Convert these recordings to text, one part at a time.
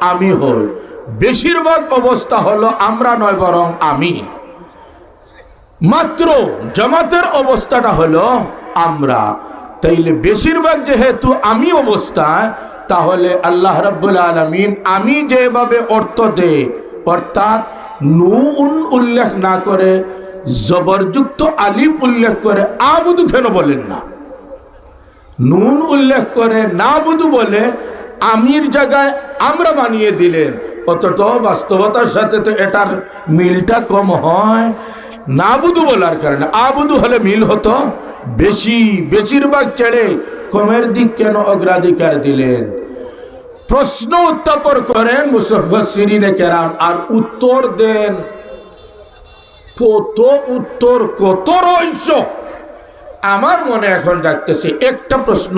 আমি হই। বেশিরভাগ অবস্থা হলো আমরা নয়, বরং আমি। মাত্র জামাতের অবস্থাটা হলো আমরা। তাইলে বেশিরভাগ যেহেতু আমি অবস্থায়, তাহলে আল্লাহ রাব্বুল আলমিন আমি যেভাবে অর্থ দে অর্থাৎ নুন উল্লেখ না করে, জবরযুক্ত আলিম উল্লেখ করে আবুদু কেন বলেন না? নুন উল্লেখ করে না বুধু বলে আমির জায়গায় আমরা বানিয়ে দিলেন। অথচ বাস্তবতার সাথে তো এটার মিলটা কম হয়। না বুধু বলার কারণে। আবুদু হলে মিল হতো। বেশি, বেশিরভাগ ছেড়ে কমের দিক কেন অগ্রাধিকার দিলেন? প্রশ্ন উত্থাপন করেন মুসফিরিনে কেরাম, আর উত্তর দেন কত, উত্তর কত রহস্য আমার মনে এখন ডাকতেছে একটা প্রশ্ন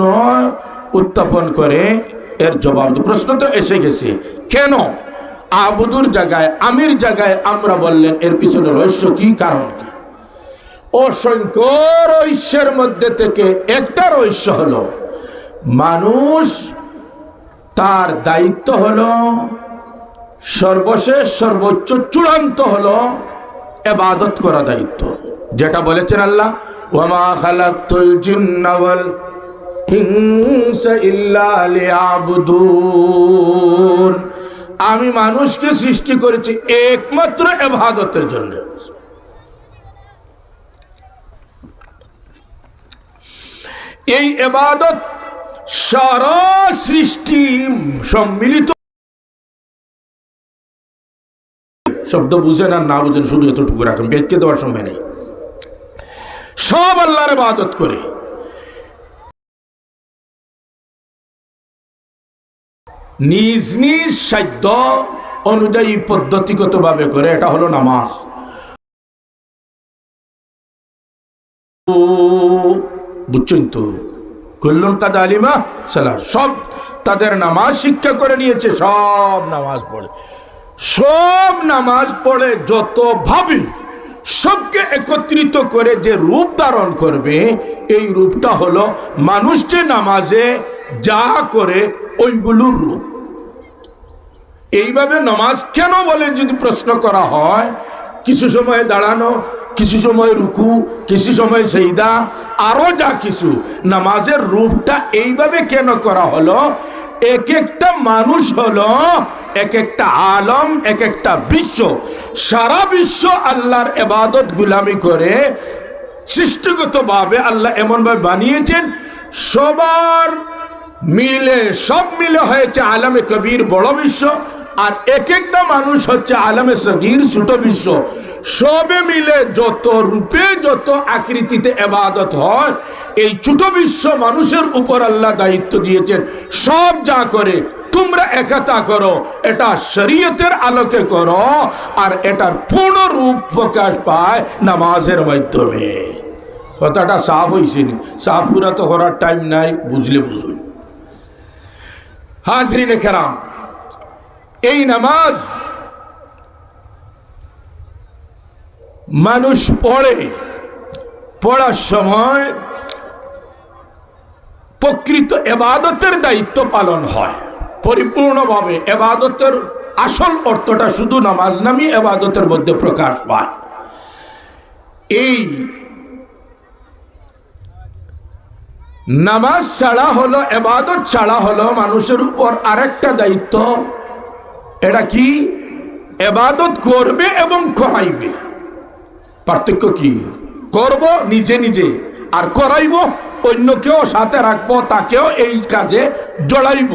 উত্থাপন করে এর জবাব প্রশ্ন তো এসে গেছে। কেন? আবুদুর জায়গায়, আমির জায়গায় আমরা বললেন, এর পিছনে রহস্য কি, কারণ কি? অসংখ্য রহস্যের মধ্যে থেকে একটা রহস্য হলো, মানুষ তার দায়িত্ব হলো সর্বশেষ, সর্বোচ্চ, চূড়ান্ত হলো এবাদত করা দায়িত্ব। যেটা বলেছেন আল্লাহ ওয়ামা খালাকতুল জিন্না আমি মানুষকে সৃষ্টি করেছি একমাত্র এবাদতের জন্য। এই এবাদত সারা সৃষ্টি সম্মিলিত। শব্দ বুঝেন আর না বুঝেন, শুধু এতটুকু রাখেন বেদকে দেওয়ার সময় নেই। সব আল্লাহর ইবাদত করে। নিজ নিজ সাধ্য অনুযায়ী পদ্ধতিগতভাবে করে, এটা হলো নামাজ। বুঝছেন তো? কল্যাণ কাদ আলিমা সালা, সব তাদের নামাজ শিক্ষা করে নিয়েছে, সব নামাজ পড়ে। সব নামাজ পড়ে যত ভাবে, সবকে একত্রিত করে যে রূপ ধারণ করবে, এই রূপটা হলো মানুষ যে নামাজে যা করে, ওইগুলোর রূপ। এইভাবে নামাজ কেন বলে যদি প্রশ্ন করা হয়? কিছু সময় দাঁড়ানো, কিছু সময় রুকু, কিছু সময় সেইদা আরও যা কিছু। নামাজের রূপটা এইভাবে কেন করা হলো? এক একটা মানুষ হলো এক একটা আলম এক একটা বিশ্ব। সারা বিশ্ব আল্লাহর এবাদত গুলামি করে সৃষ্টিগতভাবে আল্লাহ এমনভাবে বানিয়েছেন, সবার মিলে, সব মিলে হয়েছে আলামে কবির বড় বিশ্ব। আর এক একটা মানুষ হচ্ছে আলামে সগির, ছোট বিশ্ব। সবে মিলে যত রূপে, যত আকৃতিতে এবাদত হয়, এই ছোট বিশ্ব মানুষের উপর আল্লাহ দায়িত্ব দিয়েছেন। সব যা করে, তোমরা একাতা করো, এটা শরীয়তের আলোকে করো, আর এটার পূর্ণ রূপ প্রকাশ পায় নামাজের মাধ্যমে। কথাটা সাফ হয়েছে নি। সাফ পুরা তো করার টাইম নাই, বুঝলে বুঝুন। হাজরিনে খেরাম এই নামাজ মানুষ পড়ে, পড়ার সময় প্রকৃত এবাদতের দায়িত্ব পালন হয়। পরিপূর্ণভাবে এবাদতের আসল অর্থটা শুধু নামাজ নামই এবাদতের মধ্যে প্রকাশ পায়। এই নামাজ ছাড়া হলো, এবাদত ছাড়া হলো মানুষের উপর আরেকটা দায়িত্ব এটা কি? এবাদত করবে এবং করাইবে পার্থক্য কি? করব নিজে নিজে, আর করাইব, অন্যকেও সাথে রাখব, তাকেও এই কাজে জড়াইব।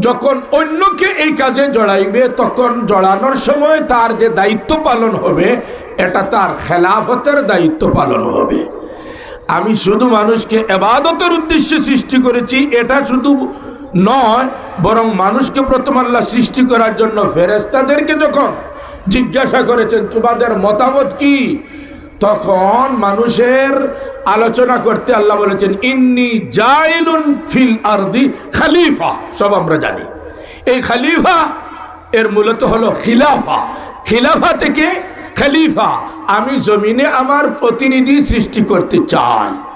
যখন অন্যকে এই কাজে জড়াইবে, তখন জড়ানোর সময় তার যে দায়িত্ব পালন হবে, এটা তার খেলাফতের দায়িত্ব পালন হবে। আমি শুধু মানুষকে এবাদতের উদ্দেশ্যে সৃষ্টি করেছি, এটা শুধু নয়, বরং মানুষকে প্রথম আল্লাহ সৃষ্টি করার জন্য ফেরেস্তাদেরকে যখন জিজ্ঞাসা করেছেন, তোমাদের মতামত কি? তখন মানুষের আলোচনা করতে আল্লাহ বলেছেন, ইন্নি জাইলুন ফিল আরদি খালিফা। সব আমরা জানি। এই খালিফা, এর মূলত হলো খিলাফা। খিলাফা থেকে খালিফা। আমি জমিনে আমার প্রতিনিধি সৃষ্টি করতে চাই।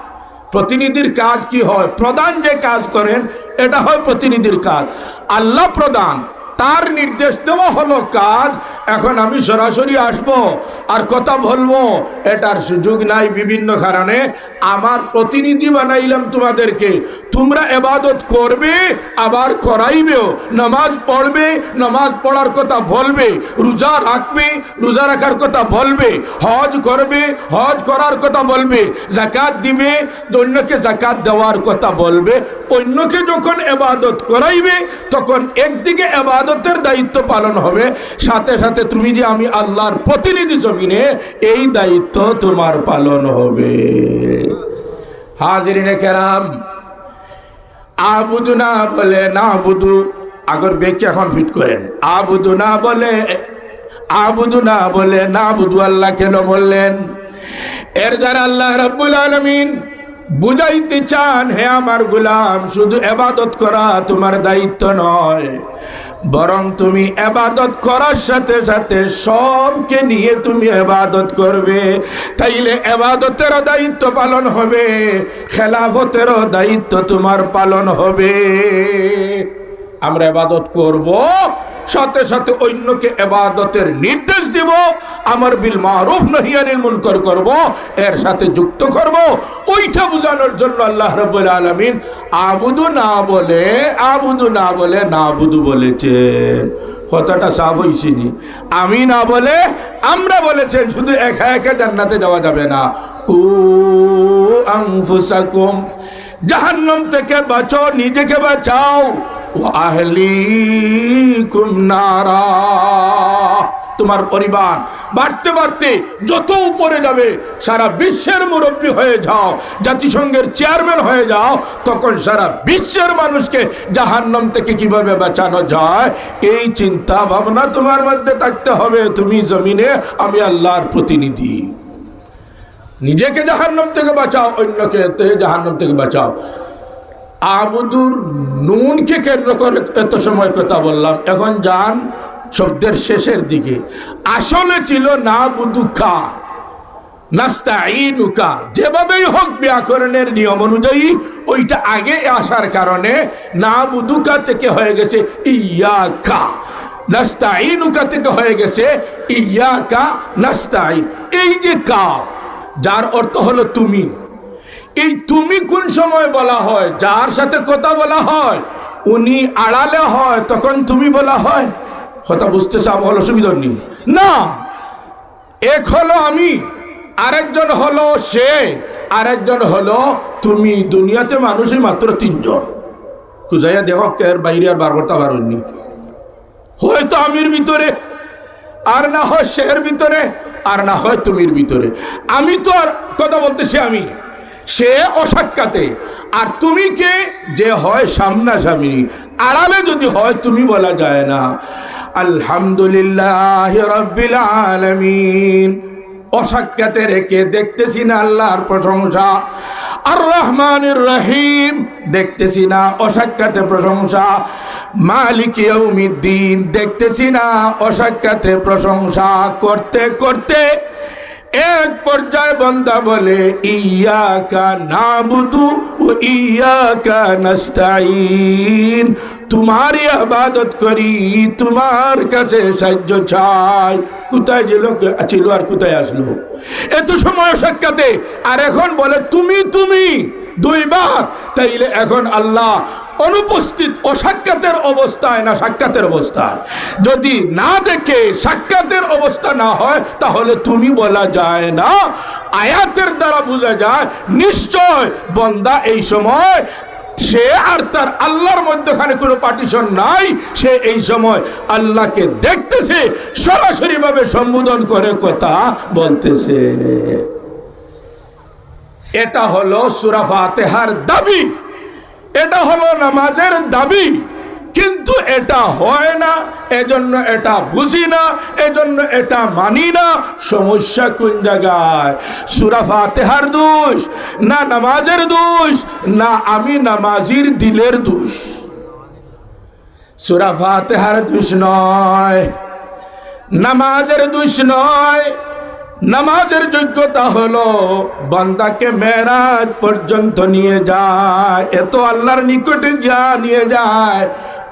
প্রতিনিধির কাজ কি হয়? প্রধান যে কাজ করেন এটা হয় প্রতিনিধির কাজ। আল্লাহ প্রধান। তার নির্দেশ দেওয়া হলো কাজ, এখন আমি সরাসরি আসব আর কথা বলব। এটার সুযোগ নাই বিভিন্ন কারণে। আমার প্রতিনিধি বানাইলাম তোমাদেরকে। তোমরা এবাদত করবে, আবার করাইবেও। নামাজ পড়বে, নামাজ পড়ার কথা বলবে, রোজা রাখবে, রোজা রাখার কথা বলবে, হজ করবে, হজ করার কথা বলবে জাকাত দিবে, অন্যকে জাকাত দেওয়ার কথা বলবে। অন্যকে যখন এবাদত করাইবে, তখন একদিকে এবাদতের দায়িত্ব পালন হবে। সাথে সাথে তুমি যে আমি আল্লাহর প্রতিনিধি জমিনে, এই দায়িত্ব তোমার পালন হবে। হাজিরিনে কেরাম, আবুদু না বলে না বুধু আগর ব্যক্তি এখন ফিট করেন। আবুদু না বলে, আবুদু না বলে না বুধু আল্লাহ কেন বললেন এর দ্বারা আল্লাহ রাব্বুল আলমিন বুঝাইতে চান, হে আমার গুলাম, শুধু এবাদত করা তোমার দায়িত্ব নয়, বরং তুমি এবাদত করার সাথে সাথে সবকে নিয়ে তুমি এবাদত করবে। তাইলে এবাদতেরও দায়িত্ব পালন হবে খেলাফতেরও দায়িত্ব তোমার পালন হবে। আমরা এবাদত করব সাথে সাথে অন্যকে এবাদতের নির্দেশ দিব, আমার বিল মারুফ নহিয়ানিল মুনকর করব, এর সাথে যুক্ত করব। ওইটা বোঝানোর জন্য আল্লাহ রাব্বুল আলামিন আবুদু না বলে, আবুদু না বলে না বুধু বলেছেন। কথাটা সাফ হইছিনি আমি না বলে, আমরা বলেছেন, শুধু একা একা জান্নাতে যাওয়া যাবে না। ও আনফুসাকুম, জাহান্নাম থেকে বাঁচো, নিজেকে বাঁচাও। তোমার পরিবার বাড়তে বাড়তে যত উপরে যাবে, সারা বিশ্বের মুরব্বী হয়ে যাও, জাতিসংঘের চেয়ারম্যান হয়ে যাও, তখন সারা বিশ্বের মানুষকে জাহান্নাম থেকে কীভাবে বাঁচানো যায়? এই চিন্তা ভাবনা তোমার মধ্যে থাকতে হবে। তুমি জমিনে, আমি আল্লাহর প্রতিনিধি। নিজেকে জাহান্নাম থেকে বাঁচাও, অন্যকে জাহান্নাম থেকে বাঁচাও। আবুদুর নুনকে কেন্দ্র করে এত সময় কথা বললাম। এখন যান শব্দের শেষের দিকে। আসলে ছিল না বুদুখা নাস্তাইনুকা যেভাবেই হোক ব্যাকরণের নিয়ম অনুযায়ী ওইটা আগে আসার কারণে না বুদুকা থেকে হয়ে গেছে ইয়াকা। নাস্তাইনুকা থেকে হয়ে গেছে ইয়াকা নাস্তাইন এই যে কাফ, যার অর্থ হলো তুমি। এই তুমি কোন সময় বলা হয়? যার সাথে কথা বলা হয়, উনি আড়ালে হয়, তখন তুমি বলা হয়? কথা বুঝতেছে আমার অসুবিধা নেই। না! এক হলো আমি, আরেকজন হলো সে, আরেকজন হলো তুমি। দুনিয়াতে মানুষই মাত্র তিনজন। খুঁজাইয়া দেখ এর বাইরে আর বার করতে হয়তো আমির ভিতরে, আর না হয় সের ভিতরে, আর না হয় তুমির ভিতরে। আমি তো আর কথা বলতেছি আমি। সে অসাক্ষাতে। আর তুমি কে? যে হয় সামনাসামনি। আড়ালে যদি হয়, তুমি বলা যায় না। আলহামদুলিল্লাহ রব্বিল আলামিন। অসাক্ষাতে রেখে দেখতেছি না আল্লাহর প্রশংসা। আর রহমানুর রহিম। দেখতেছি না অসাক্ষাতে প্রশংসা। মালিক দেখতেছি না অসাক্ষাতে প্রশংসা। করতে করতে এক পর্যায়ে বন্দা বলে, ইয়াকা নাবুদু ও ইয়াকা নাস্তাইন তোমারই আবাদত করি, তোমার কাছে সাহায্য চাই। কোথায় যে লোক ছিল আর কোথায় আসলো? এত সময় সাক্ষাতে, আর এখন বলে, তুমি তুমি দুইবার। তাইলে এখন আল্লাহ অনুপস্থিত অসাক্ষাতের অবস্থায় না সাক্ষাতের অবস্থায়? যদি না দেখে সাক্ষাতের অবস্থা না হয়, তাহলে তুমি বলা যায় না, আয়াতের দ্বারা বোঝা যায়, নিশ্চয় বন্দা এই সময় সে আর তার আল্লাহর মধ্যখানে কোনো পার্টিশন নাই, সে এই সময় আল্লাহকে দেখতেছে, সরাসরিভাবে সম্বোধন করে কথা বলতেছে। এটা হলো সুরা ফাতেহার দাবি। এটা হলো নামাজের দাবি। কিন্তু এটা হয় না, এজন্য এটা বুঝি না, এজন্য এটা মানি না। সমস্যা কোন জায়গায়? সুরা ফাতেহার দোষ, না নামাজের দোষ, না আমি নামাজির দিলের দোষ। সুরা ফাতেহার দোষ নয়, নামাজের দোষ নয়। নামাজের যোগ্যতা হলো বান্দাকে মেরাজ পর্যন্ত নিয়ে যায়। এত আল্লাহর নিকটে যা নিয়ে যায়,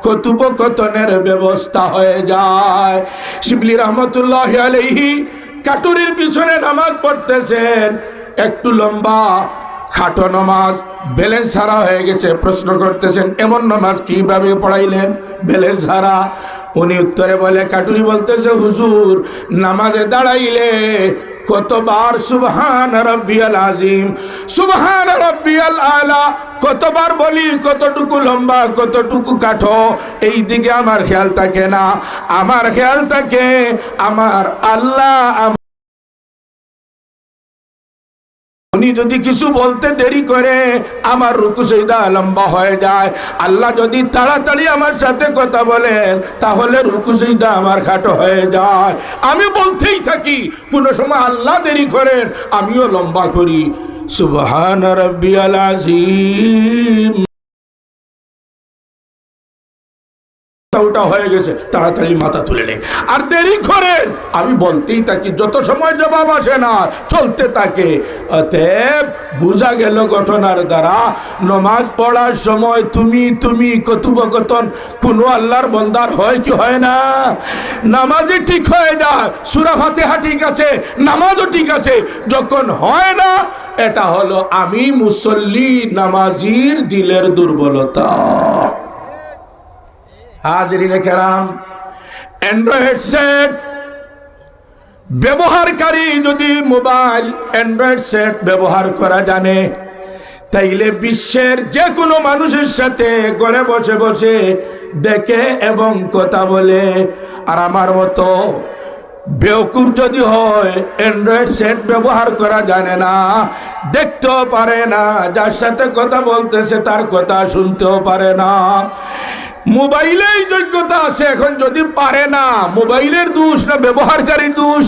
কথোপকথনের ব্যবস্থা হয়ে যায়। শিবলি রহমতুল্লাহ আলহি কাটুরির পিছনে নামাজ পড়তেছেন, একটু লম্বা খাটো নামাজ ব্যালেন্স হারা হয়ে গেছে, প্রশ্ন করতেছেন, এমন নামাজ কীভাবে পড়াইলেন? ব্যালেন্স হারা উনি উত্তরে বলে কাটুরি বলতেছে, হুজুর, নামাজে দাঁড়াইলে কতবার সুবহান রব্বিয়াল আজিম সুবহান রব্বিয়াল আলা, কতবার বলি, কতটুকু লম্বা, কতটুকু কাঠো, এই দিকে আমার খেয়াল থাকে না, আমার খেয়াল থাকে, আমার আল্লাহ উনি যদি কিছু বলতে দেরি করে, আমার রুকু সেইদা লম্বা হয়ে যায়। আল্লাহ যদি তাড়াতাড়ি আমার সাথে কথা বলেন, তাহলে রুকু সেইদা আমার খাটো হয়ে যায়। আমি বলতেই থাকি, কোনো সময় আল্লাহ দেরি করেন, আমিও লম্বা করি। সুবহান রব্বিয়াল আজিম ওটা হয়ে গেছে, তাড়াতাড়ি মাথা তুলে নেই আর দেরি করেন, আমি বলতেই থাকি, যত সময় জবাব আসে না, চলতে থাকে। বোঝা গেল ঘটনার দ্বারা, নমাজ পড়ার সময় তুমি তুমি কথোপকথন, কোনো আল্লাহর বন্দার হয় কি হয় না? নামাজে ঠিক হয়ে যায়, সুরা ফাতেহা ঠিক আছে, নামাজও ঠিক আছে, যখন হয় না, এটা হলো আমি মুসল্লি নামাজির দিলের দুর্বলতা। হাজরিনে কেরাম অ্যান্ড্রয়েড সেট ব্যবহারকারী যদি মোবাইল অ্যান্ড্রয়েড সেট ব্যবহার করা জানে, তাইলে বিশ্বের যে কোনো মানুষের সাথে ঘরে বসে বসে দেখে এবং কথা বলে। আর আমার মতো বেউকুফ যদি হয় অ্যান্ড্রয়েড সেট ব্যবহার করা জানে না, দেখতেও পারে না, যার সাথে কথা বলতেছে তার কথা শুনতেও পারে না। মোবাইলেই যোগ্যতা আছে, এখন যদি পারে না, মোবাইলের দোষ না ব্যবহারকারীর দোষ?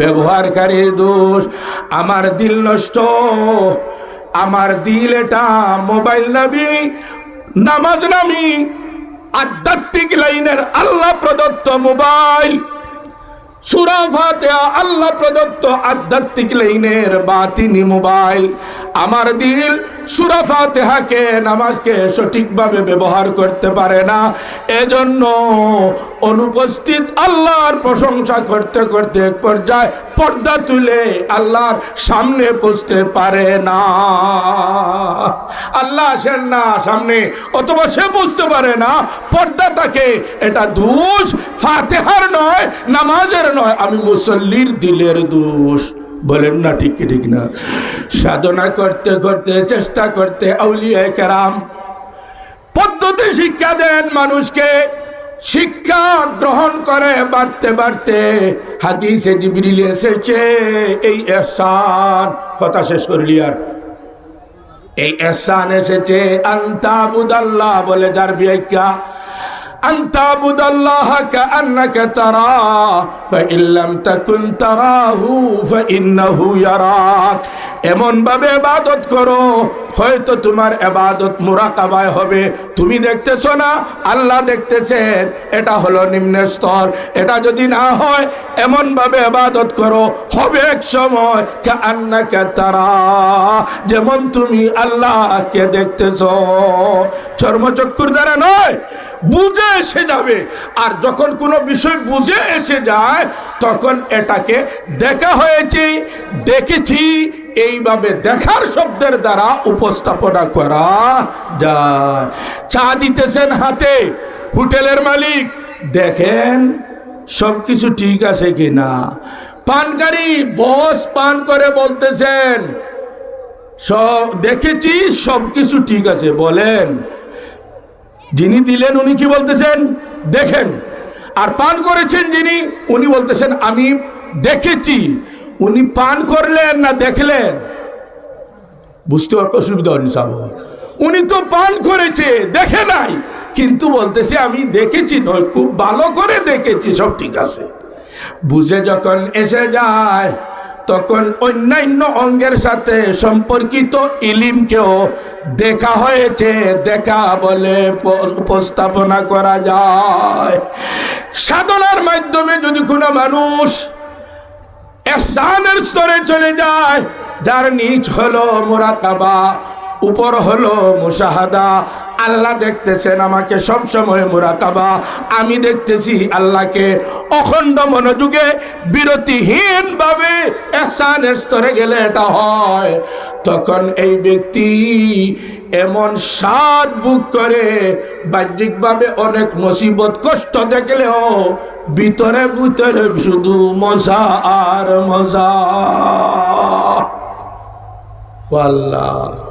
ব্যবহারকারীর দোষ। আমার দিল নষ্ট, আমার দিল এটা, মোবাইল নামি, নামাজ নামি, আধ্যাত্মিক লাইনের আল্লাহ প্রদত্ত মোবাইল। সুরা ফাতেহা আল্লাহ প্রদত্ত আধ্যাত্মিক লাইনের বাতিনি মোবাইল। আমার দিল সুরা ফাতেহাকে নামাজকে সঠিকভাবে ব্যবহার করতে পারে না। এজন্য অনুপস্থিত আল্লাহর প্রশংসা করতে করতে এক পর্যায়ে পর্দা তুলে আল্লাহর সামনে বসতে পারে না। আল্লাহ আসেন না সামনে, অথবা সে বুঝতে পারে না। পর্দা তাকে, এটা দোষ। ফাতেহার নয়, নামাজের নয়, আমি মুসল্লির দিলের দোষ। বলেন না ঠিক ঠিক না। সাধনা করতে করতে, চেষ্টা করতে আউলিয়া কেরাম পদ্ধতি শিক্ষা দেন মানুষকে। শিক্ষা গ্রহণ করে বাড়তে বাড়তে হাদিসে জিবরিল এসেছে, এই এহসান, কথা শেষ করলি আর। এই এহসান এসেছে আন্তাবুদাল্লাহ বলে যার বিয়াক্কা আন্তাবুদাল্লাহ কাআন্নাকা তারা, ফাইন লাম তাকুন তারাহু, ফাইন্নাহু ইয়ারাক। এমন ভাবে ইবাদত করো, হয়তো তোমার ইবাদত মুরাকাবায় হবে। তুমি দেখতেছো না, আল্লাহ দেখতেছেন, এটা হলো নিম্ন স্তর। এটা যদি না হয় এমন ভাবে ইবাদত করো, হবে এক সময়, কাআন্নাকা তারা। যেমন তুমি আল্লাহকে দেখতেছো। চর্মচক্ষুর দ্বারা নয় বুঝে এসে যাবে। আর যখন কোনো বিষয় বুঝে এসে যায়, তখন এটাকে দেখা হয়েছে, দেখেছি, এইভাবে দেখার শব্দের দ্বারা উপস্থাপনা করা যায়। চা দিতেছেন হাতে, হোটেলের মালিক, দেখেন সব কিছু ঠিক আছে কি না পানকারী বস পান করে বলতেছেন, সব দেখেছি সব কিছু ঠিক আছে, বলেন। যিনি দিলেন, উনি কি বলতেছেন? দেখেন। আর পান করেছেন যিনি, উনি বলতেছেন, আমি দেখেছি। উনি পান করলেন না দেখলেন? বুঝতে অসুবিধা হয়নি সাব উনি তো পান করেছে, দেখে নাই। কিন্তু বলতেছে, আমি দেখেছি নয়, খুব ভালো করে দেখেছি, সব ঠিক আছে। বুঝে যখন এসে যায় তখন অন্যান্য অঙ্গের সাথে সম্পর্কিত ইলিমকেও দেখা হয়েছে, দেখা বলে উপস্থাপনা করা যায়। সাধনার মাধ্যমে যদি কোনো মানুষ এহসানের স্তরে চলে যায়, যার নিচ হলো মোরাকাবা উপর হলো মুশাহাদা আল্লাহ দেখতেছেন আমাকে সব সময় মুরাকাবা। আমি দেখতেছি আল্লাহকে অখণ্ড মনোযোগে বিরতিহীন ভাবে এসানের স্তরে গেলে এটা হয়। তখন এই ব্যক্তি এমন স্বাদ বুক করে, বাহ্যিকভাবে অনেক মুসিবত, কষ্ট দেখলেও ভিতরে ভিতরে শুধু মজা আর মজা। আল্লাহ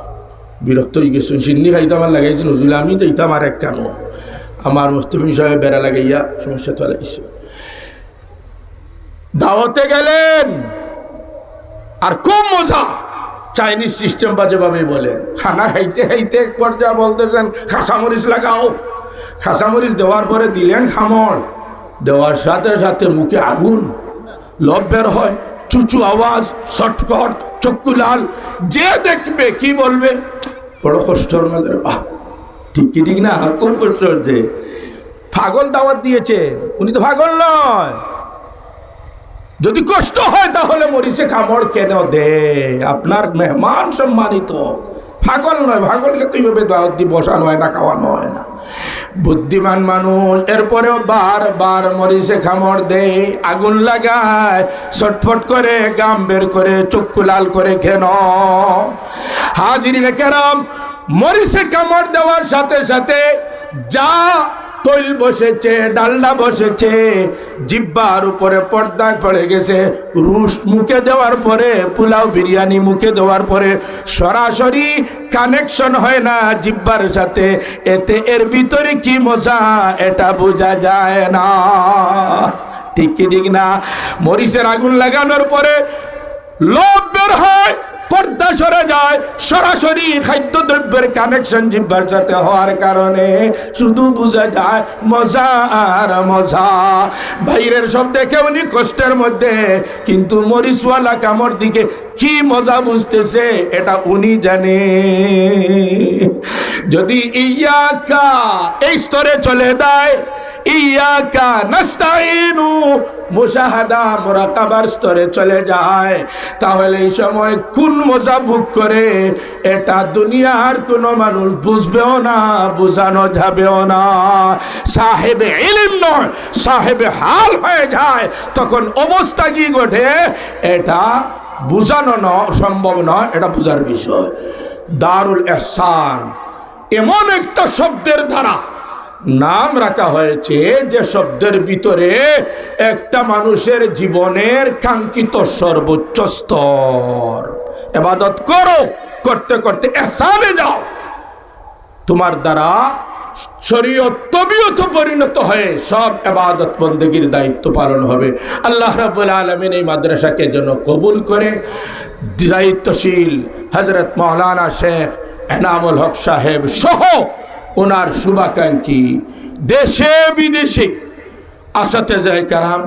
বিরক্ত হয়ে গেছো। সিন্নি খাইতে আমার লাগাইছে নজরুল আমি দিতাম আর এক কেন আমার মুস্তফি সাহেব বেড়া লাগাইয়া সমস্যা চলাইছে দাওয়াতে গেলেন, আর খুব মজা। চাইনিজ সিস্টেম বাজেভাবে বলেন, খানা খাইতে খাইতে এক পর্যায়ে বলতেছেন খাসামরিচ লাগাও। খাসামরিচ দেওয়ার পরে দিলেন খামর। দেওয়ার সাথে সাথে মুখে আগুন, লব বের হয়, চুচু আওয়াজ, শটকট, চক্ষু লাল, যে দেখবে কি বলবে? বড় কষ্টর বাহ, ঠিক কি, ঠিক না? খুব কষ্ট হচ্ছে। পাগল দাওয়াত দিয়েছে, উনি তো পাগল নয়। যদি কষ্ট হয় তাহলে মরিচে কামড় কেন দে? আপনার মেহমান সম্মানিত। পাগল নয়, পাগলকে তো এইভাবে দাওয়াত দিয়ে বসানো হয় না, খাওয়ানো হয় না। বুদ্ধিমান মানুষ, এরপরেও বার বার মরিচে খামড় দেয়, আগুন লাগায়, ছটফট করে, গাম বের করে, চক্ষু লাল করে কেন হাজির কেরাম, মরিচে কামড় দেওয়ার সাথে সাথে যা তৈল বসেছে ডালনা বসেছে, জিব্বার উপরে পর্দা পড়ে গেছে। রুশ মুখে দেওয়ার পরে, পোলাও বিরিয়ানি মুখে দেওয়ার পরে সরাসরি কানেকশন হয় না জিব্বার সাথে। এতে এর ভিতরে কি মজা, এটা বোঝা যায় না। ঠিক কি ঠিক না? মরিচের আগুন লাগানোর পরে লোভ বের হয়। পর্দা সরে যায়, সরাসরি খাদ্যদ্রব্যের কানেকশন জিব্বার সাথে হওয়ার কারণে শুধু বোঝা যায় মজা আর মজা। বাইরের সব দেখে উনি কষ্টের মধ্যে, কিন্তু মরিচওয়ালা কামড় দিকে কি মজা বুঝতেছে, এটা উনি জানে। যদি ইয়াকা এই স্তরে চলে দেয় ইয়াকা নাস্তাইনু মুশাহাদা মুরাকাবার স্তরে চলে যায়। তাহলে এই সময় কোন মজা করে? এটা দুনিয়ার কোনো মানুষ বুঝবেও না না। নয় হাল হয়ে যায়। তখন অবস্থা কি ঘটে? এটা বোঝানো সম্ভব নয়, এটা বোঝার বিষয়। দারুল এহসান, এমন একটা শব্দের দ্বারা নাম রাখা হয়েছে যে শব্দের ভিতরে একটা মানুষের জীবনের কাঙ্ক্ষিত সর্বোচ্চ স্তর। এবাদত করো, করতে করতে এসানে যাও। তোমার দ্বারা শরীয়ত তবিয়ত পরিণত হয়ে সব এবাদত বন্দগীর দায়িত্ব পালন হবে। আল্লাহ রাবুল আলমিন এই মাদ্রাসাকে যেন কবুল করে। দায়িত্বশীল হজরত মৌলানা শেখ এনামুল হক সাহেব সহ ওনার শুভাকাঙ্ক্ষী দেশে, বিদেশে। আসাতে যায় কারাম,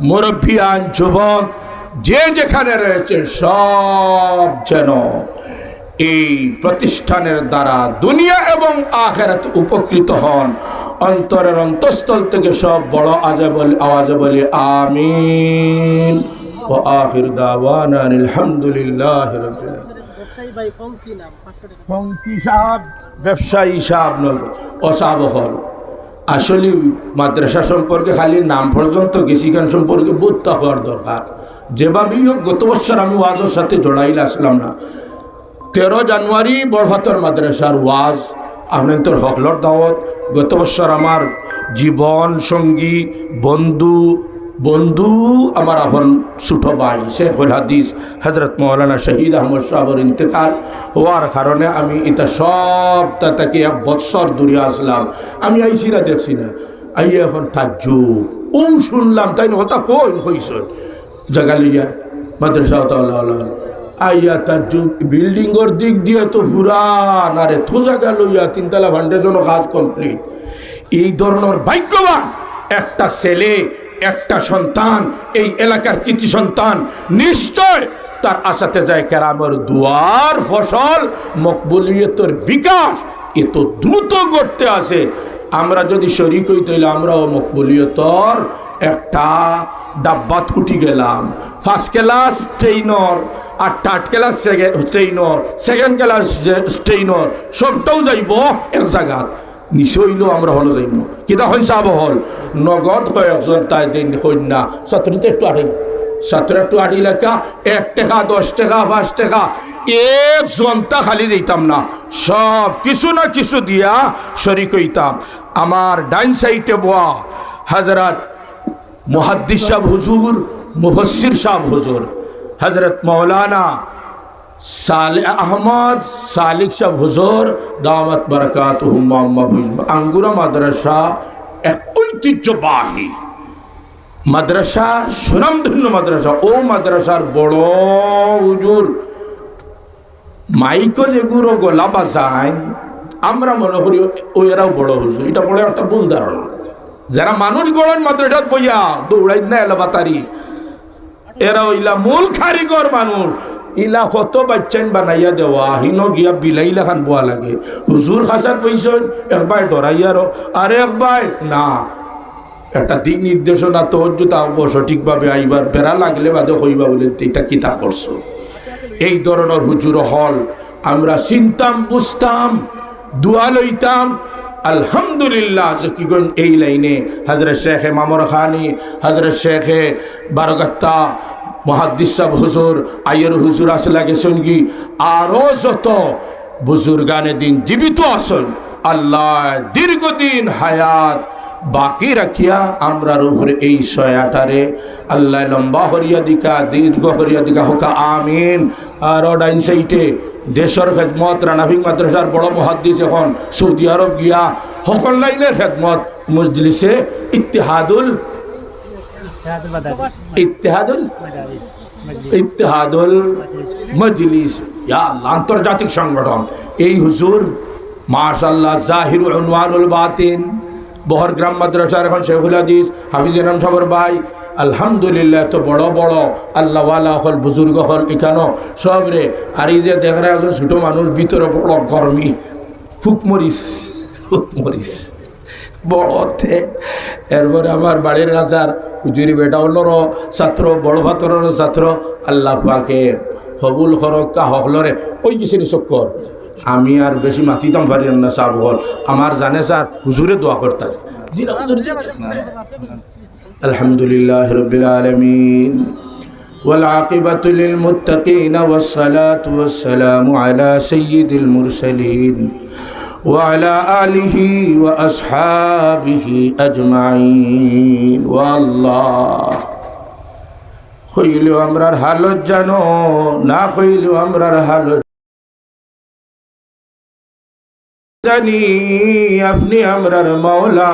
মুরব্বিয়ান, যুবক, যে যেখানে রয়েছে সব যেন এই প্রতিষ্ঠানের দ্বারা দুনিয়া এবং আখেরাত উপকৃত হন। অন্তরের অন্তঃস্থল থেকে সব বড় আজে বলি আওয়াজে বলি আমিন। ও আখির দাওয়ানা আলহামদুলিল্লাহ ফঙ্কি সাহেব, ব্যবসায়ী সাহেব নয় অসাবহল আসলে মাদ্রাসা সম্পর্কে খালি নাম পর্যন্ত, গেছিখান সম্পর্কে বুঝতে হওয়ার দরকার। যেভাবেই হোক, গত বছর আমি ওয়াজের সাথে জড়াইলে আসলাম না। তেরো জানুয়ারি বড়ভাতর মাদ্রাসার ওয়াজ আপনার হকলর দাওয়াত। গত বছর আমার জীবন সঙ্গী, বন্ধু বন্ধু, আমার আপন ছোট ভাই, শেখুল হাদিস হজরত মৌলানা শহীদ আহমদ সাহর ইন্তেকাল হওয়ার কারণে আমি এটা সব তাকে এক বৎসর দূরে আসলাম। আমি আইসি না, দেখছি না। আই এখন তাজ্জুব। ও শুনলাম, তাই ওটা কই হইস জাগালিয়ার মাদ্রাসা আইয়া তার বিল্ডিংয়ের দিক দিয়ে তো পুরান আরে তো জায়গা লইয়া তিনতলা ফাউন্ডেশন কাজ কমপ্লিট এই ধরনের ভাগ্যবান একটা ছেলে একটা সন্তান, এই এলাকার কৃতি সন্তান, নিশ্চয় তার আশাতে যায় কেরামের দুয়ার ফসল, মকবুলিয়তের বিকাশ এত দ্রুত ঘটতে আসে। আমরা যদি শরিক হই তাহলে আমরাও মকবুলিয়তর একটা ডাব্বাত উঠি গেলাম। ফার্স্ট ক্লাস ট্রেইনর আর থার্ড ক্লাস ট্রেইনর সেকেন্ড ক্লাস ট্রেইনর সবটাও যাইব এক নিশ্চয়ইলো আমরা হলো যাইব। কিতা হইন চাব হল নগদ একজন তাই দিন কন্যা। ছাত্রীতে একটু আঠাই ছাত্র একটু আটি লেখা এক টাকা, দশ টাকা, পাঁচ টাকা। এক জনতা খালি দিতাম না। সব কিছু না কিছু দিয়া শরিক হইতাম। আমার ডাইন সাইডে বোয়া হাজরাত মুহাদ্দিস সাহ হুজুর মুহসির সাহ হুজুর। হজরত মৌলানা আহমদ, সালিক সাহ হুজুর, দাওয়াত বরকাত আঙ্গুরা মাদ্রাসা এক ঐতিহ্যবাহী মাদ্রাসা, সুনামধন্য মাদ্রাসা। ও মাদ্রাসার বড় হুজুর, মাইকো যেগুলো গলা বাজায় আমরা মনে করি ও এরাও বড় হুজুর। এটা বড় একটা ভুল ধারণা। যারা মানুষ গড়ন মাদ্রাসাত বইয়া দৌড়াই না এলাবাতারি, এরা ইলা মূল কারিগর মানুষ। ইলা কত বাচ্চান বানাইয়া দেওয়া হিন গিয়া বিলাইলা খান বোয়া লাগে। হুজুর খাসাত বইছেন একবার ডরাইয়ারও আর একবার না। একটা দিক নির্দেশনা তো জুতা সঠিকভাবে আইবার বেড়া লাগলে বাদে হইবা বলে এটা কিতা করছ এই ধরনের হুজুর হল। আমরা চিনতাম বুঝতাম দোয়া লইতাম আলহামদুলিল্লাহ জকিগঞ্জ এই লাইনে হজরত শেখে মামর খানি হজরত শেখে বারগাত্তা মহাদ্দিস সাহ হুজুর আয়ের হুজুর আসলা গেছেন কি আরও যত বুজুর্গানে দিন জীবিত আসন আল্লাহ দীর্ঘদিন হায়াত বাকি রাখিয়া আমরার উপরে এই সয়াটারে আল্লাহ লম্বা হরিয়া দিকা দীর্ঘ হরিয়া দিকা হোকা, আমিন। আর ডাইন সাইটে দেশর খেদমত রানাভিং মাদ্রাসার বড় মহাদ্দিস এখন সৌদি আরব গিয়া সকল লাইনের খেদমত। মজলিসে ইতিহাদুল ইতিহাদুল ইতিহাদুল মজলিস। ইয়া আল্লাহ, আন্তর্জাতিক সংগঠন। এই হুজুর মাশাল্লাহ জাহির উনওয়ানুল বাতিন। বহরগ্রাম মাদ্রাসার এখন শেখুল হাদিস, হাফিজ এনাম সাবর ভাই। আলহামদুলিল্লাহ, তো বড় বড় আল্লাহওয়ালা হল, বুজুর্গ হল, এখানো সব রে। আর এই যে দেখা একজন ছোটো মানুষ, ভিতরে বড় কর্মী ফুকমরিস ফুকমরিস বড়তে এরপরে আমার বাড়ির রাজার হুজুরি বেটা হলর ছাত্র, বড় ভাতরের ছাত্র, আল্লাহ পাকে কবুল করক কা হকলরে ওই কিসিনি চক্কর আমি আর বেশি মাতিতাম পারি না সাহ হল আমার জানে স্যার হুজুরে দোয়া করতাস জি না, হুজুর, জি না। الحمد لله رب العالمين والعاقبة للمتقين والصلاة والسلام على سيد المرسلين وعلى آله وأصحابه أجمعين والله খইলেও আমরার হালত জানো না খইলেও আমরার হালত জানি আপনি আমরার মৌলা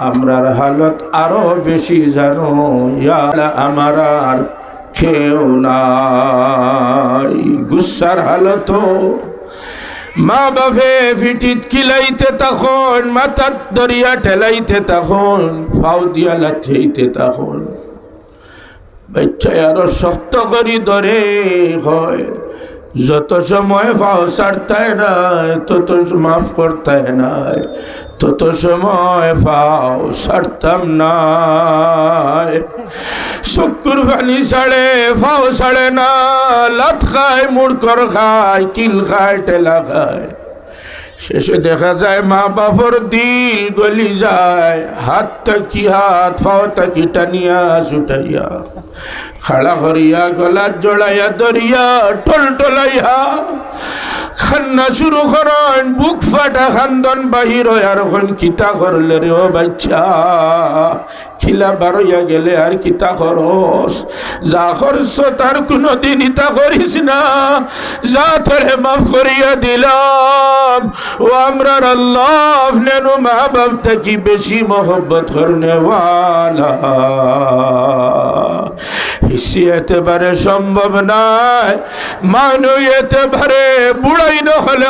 আমরার হালত আরও বেশি জানো আমার আর খেও নাই। গুসার হালত মা বাপে ফিটিত কিলাইতে তখন, মাথার দরিয়া ঠেলাইতে তখন ফাউ দিয়া লাথেইতে তখন। বাচ্চায় আরও শক্ত করি ধরে হয়। যত সময় ভাও ছাড়তায় নাই তত মাফ করতায় নাই তত সময় ভাও ছাড়তাম নাই শুক্র ভানি ছাড়ে ভাও ছাড়ে না। লাত খায় মুড়কর খায়, কিল খায়, টেলা খায়। শেষে দেখা যায় মা বাপর দিল গলি যায়। হাত কি হাত ফাও কি টানিয়া ছুটাইয়া। খাড়া করিয়া গলা জড়াইয়া দরিয়া টল টলাইয়া খান্না শুরু করেন, বুক ফাটা খান্দন বাহির আর এখন কিতা করলে রে ও বাচ্চা? খিলা বারইয়া গেলে আর কিতা খরচ যা খরচ তার কোনো দিন ইতা করিস না। যা তোরে মাফ করিয়া দিলাম। ও আমরার আল্লাহ আপনেনু মা বাপ থাকি বেশি মোহব্বত করনে ওয়ালা হিসি এতেবারে সম্ভব নয় মানু এতেবারে বুড়া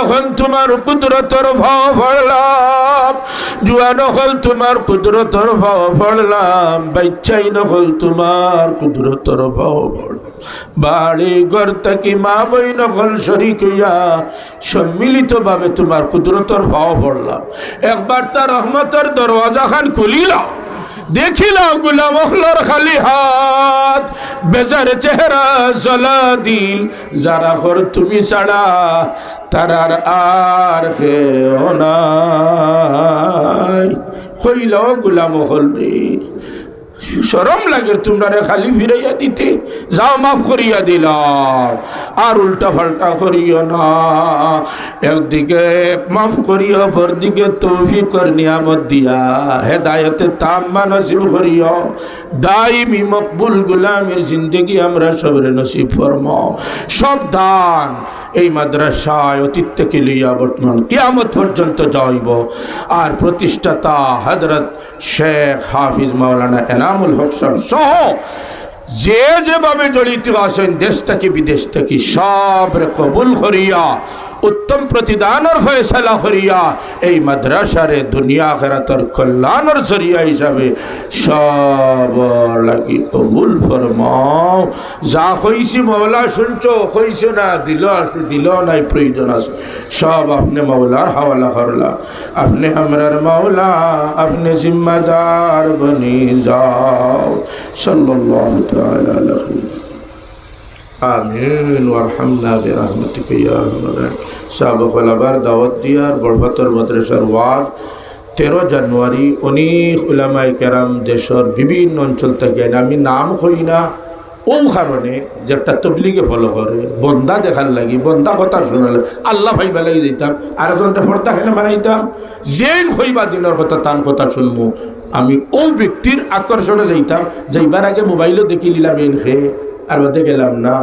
এখন ভাও ভাও ভাও বাড়ি ঘর থাকি মা বই নকল শরিক হইয়া সম্মিলিতভাবে তোমার কুদরতর ভাও পড়লাম একবার তার রহমতের দরওয়াজা খান খুলিলাম দেখিলাম গুলাম অখলার খালি হাত, বেজার চেহারা জলা দিল। যারা ঘর তুমি ছাড়া তারার আর কেউ নাই। হইল গুলাম অখল রে। সরম লাগে তোমরা খালি ফিরাইয়া দিতে। যাও, মাফ করিয়া দিলাম। আর উল্টা পাল্টা করিও না। একদিকে মাফ করিও দিকে তৌফিকর নিয়ামত দিয়া। হেদায়তে তাম নসিব করিও। দাইমি মকবুল গুলামের জিন্দগি আমরা সবরে নসিব ফরমাও সব দান এই মাদ্রাসায় অতীত থেকে লইয়া বর্তমান কিয়ামত পর্যন্ত যাইব। আর প্রতিষ্ঠাতা হজরত শেখ হাফিজ মাওলানা এনামুল হক সহ। যে যেভাবে জড়িত আছেন দেশ থেকে বিদেশ থেকে সব কবুল করিয়া উত্তম প্রতিদানের ফয়সলা করিয়া এই মাদ্রাসারে দুনিয়া খেরাতর কল্যাণর জরিয়া হিসাবে সব লাগি কবুল ফরমাও। যা কইছি মৌলা শুনছো, কইছো না, দিল আছে, দিল নাই, প্রয়োজন আছে। সব আপনি মৌলার হাওয়ালা করলা। আপনি আমরার মৌলা, আপনি জিম্মাদার বনি যাও। সাল্লাল্লাহু তাআলা আলাইহি আমিন ওয়ারহামনা বিরহমাতিকা ইয়া আরহামার সাবেক ওলামার দাওয়াত দিয়ার বড়বাতর মাদ্রাসার ওয়াজ। তেরো জানুয়ারি, অনেক ওলামাই কেরাম দেশের বিভিন্ন অঞ্চল থেকে। আমি নাম কই না ও কারণে যে একটা তবলিগে ফলো করে, বন্দা দেখার লাগি, বন্দা কথা শোনালে আল্লাহ ভাইবা লাগি দিতাম আর এজনটা পর্দা খেলে বানাইতাম যেন হইবা দিনের কথা, তান কথা শুনব আমি ও ব্যক্তির আকর্ষণে যাইতাম, যাইবার আগে মোবাইলও দেখি নিলাম এন খেয়ে আর বাদে গেলাম না।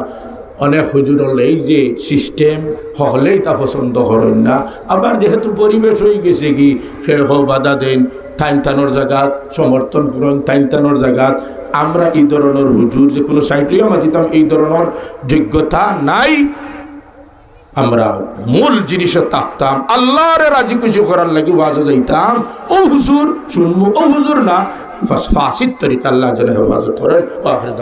অনেক হুজুর এই যে সিস্টেম হলেই তা পছন্দ করেন না। আবার যেহেতু পরিবেশ হয়ে গেছে কি সে হোক বাধা দেন টাইম টানোর জায়গাত সমর্থন করুন টাইম টানোর জায়গাত আমরা এই ধরনের হুজুর, যে কোনো সাইটলিও মাতিতাম এই ধরনের যোগ্যতা নাই। আমরা মূল জিনিসে থাকতাম, আল্লাহর রাজি খুশি করার লাগি ওয়াজে যাইতাম। ও হুজুর, শুনব। ও হুজুর না ফাঁসির তরিকা আল্লাহ যেন হেফাজত করেন। ও আখরি